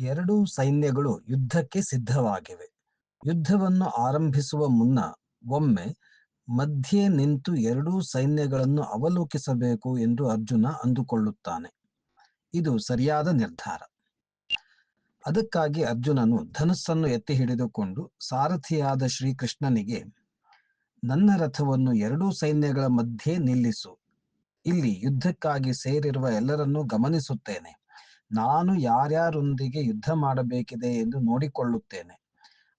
ಎರಡೂ ಸೈನ್ಯಗಳು ಯುದ್ಧಕ್ಕೆ ಸಿದ್ಧವಾಗಿವೆ. ಯುದ್ಧವನ್ನು ಆರಂಭಿಸುವ ಮುನ್ನ ಒಮ್ಮೆ ಮಧ್ಯೆ ನಿಂತು ಎರಡೂ ಸೈನ್ಯಗಳನ್ನು ಅವಲೋಕಿಸಬೇಕು ಎಂದು ಅರ್ಜುನ ಅಂದುಕೊಳ್ಳುತ್ತಾನೆ. ಇದು ಸರಿಯಾದ ನಿರ್ಧಾರ. ಅದಕ್ಕಾಗಿ ಅರ್ಜುನನು ಧನುಸ್ಸನ್ನು ಎತ್ತಿ ಹಿಡಿದುಕೊಂಡು ಸಾರಥಿಯಾದ ಶ್ರೀಕೃಷ್ಣನಿಗೆ, ನನ್ನ ರಥವನ್ನು ಎರಡೂ ಸೈನ್ಯಗಳ ಮಧ್ಯೆ ನಿಲ್ಲಿಸು. ಇಲ್ಲಿ ಯುದ್ಧಕ್ಕಾಗಿ ಸೇರಿರುವ ಎಲ್ಲರನ್ನೂ ಗಮನಿಸುತ್ತೇನೆ. ನಾನು ಯಾರ್ಯಾರೊಂದಿಗೆ ಯುದ್ಧ ಮಾಡಬೇಕಿದೆ ಎಂದು ನೋಡಿಕೊಳ್ಳುತ್ತೇನೆ.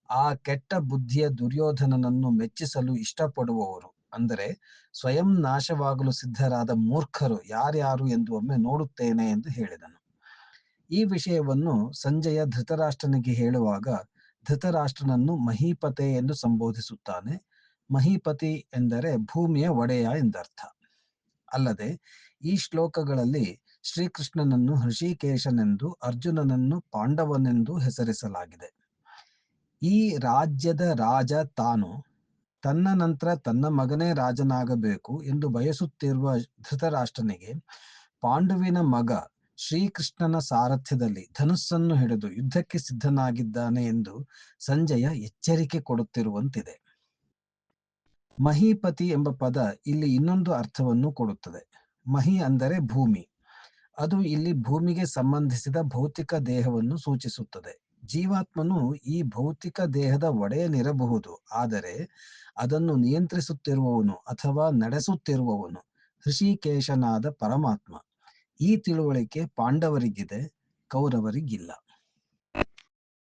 ಆ ಕೆಟ್ಟ ಬುದ್ಧಿಯ ದುರ್ಯೋಧನನನ್ನು ಮೆಚ್ಚಿಸಲು ಇಷ್ಟಪಡುವವರು. ಅಂದರೆ, ಸ್ವಯಂ ನಾಶವಾಗಲು ಸಿದ್ಧರಾದ ಮೂರ್ಖರು ಯಾರ್ಯಾರು ಎಂದು ಒಮ್ಮೆ ನೋಡುತ್ತೇನೆ ಎಂದು ಹೇಳಿದನು. ಈ ವಿಷಯವನ್ನು ಸಂಜಯ ಧೃತರಾಷ್ಟ್ರನಿಗೆ ಹೇಳುವಾಗ, ಧೃತರಾಷ್ಟ್ರನನ್ನು ಮಹೀಪತೆ ಎಂದು ಸಂಬೋಧಿಸುತ್ತಾನೆ. ಮಹೀಪತಿ ಎಂದರೆ ಭೂಮಿಯ ಒಡೆಯ ಎಂದರ್ಥ. ಅಲ್ಲದೆ, ಈ ಶ್ಲೋಕಗಳಲ್ಲಿ ಶ್ರೀಕೃಷ್ಣನನ್ನು ಹೃಷಿಕೇಶನೆಂದು, ಅರ್ಜುನನನ್ನು ಪಾಂಡವನೆಂದು ಹೆಸರಿಸಲಾಗಿದೆ. ಈ ರಾಜ್ಯದ ರಾಜ ತಾನು ತನ್ನ ನಂತರ ತನ್ನ ಮಗನೇ ರಾಜನಾಗಬೇಕು ಎಂದು ಬಯಸುತ್ತಿರುವ ಧೃತರಾಷ್ಟ್ರನಿಗೆ ಪಾಂಡುವಿನ ಮಗ ಶ್ರೀಕೃಷ್ಣನ ಸಾರಥ್ಯದಲ್ಲಿ ಧನುಸ್ಸನ್ನು ಹಿಡಿದು ಯುದ್ಧಕ್ಕೆ ಸಿದ್ಧನಾಗಿದ್ದಾನೆ ಎಂದು ಸಂಜಯ ಎಚ್ಚರಿಕೆ ಕೊಡುತ್ತಿರುವಂತಿದೆ. ಮಹಿಪತಿ ಎಂಬ ಪದ ಇಲ್ಲಿ ಇನ್ನೊಂದು ಅರ್ಥವನ್ನು ಕೊಡುತ್ತದೆ. ಮಹಿ ಅಂದರೆ ಭೂಮಿ. ಅದು ಇಲ್ಲಿ ಭೂಮಿಗೆ ಸಂಬಂಧಿಸಿದ ಭೌತಿಕ ದೇಹವನ್ನು ಸೂಚಿಸುತ್ತದೆ. ಜೀವಾತ್ಮನು ಈ ಭೌತಿಕ ದೇಹದ ಒಡೆಯನಿರಬಹುದು, ಆದರೆ ಅದನ್ನು ನಿಯಂತ್ರಿಸುತ್ತಿರುವವನು ಅಥವಾ ನಡೆಸುತ್ತಿರುವವನು ಹೃಷಿಕೇಶನಾದ ಪರಮಾತ್ಮ. ಈ ತಿಳುವಳಿಕೆ ಪಾಂಡವರಿಗಿದೆ, ಕೌರವರಿಗಿಲ್ಲ.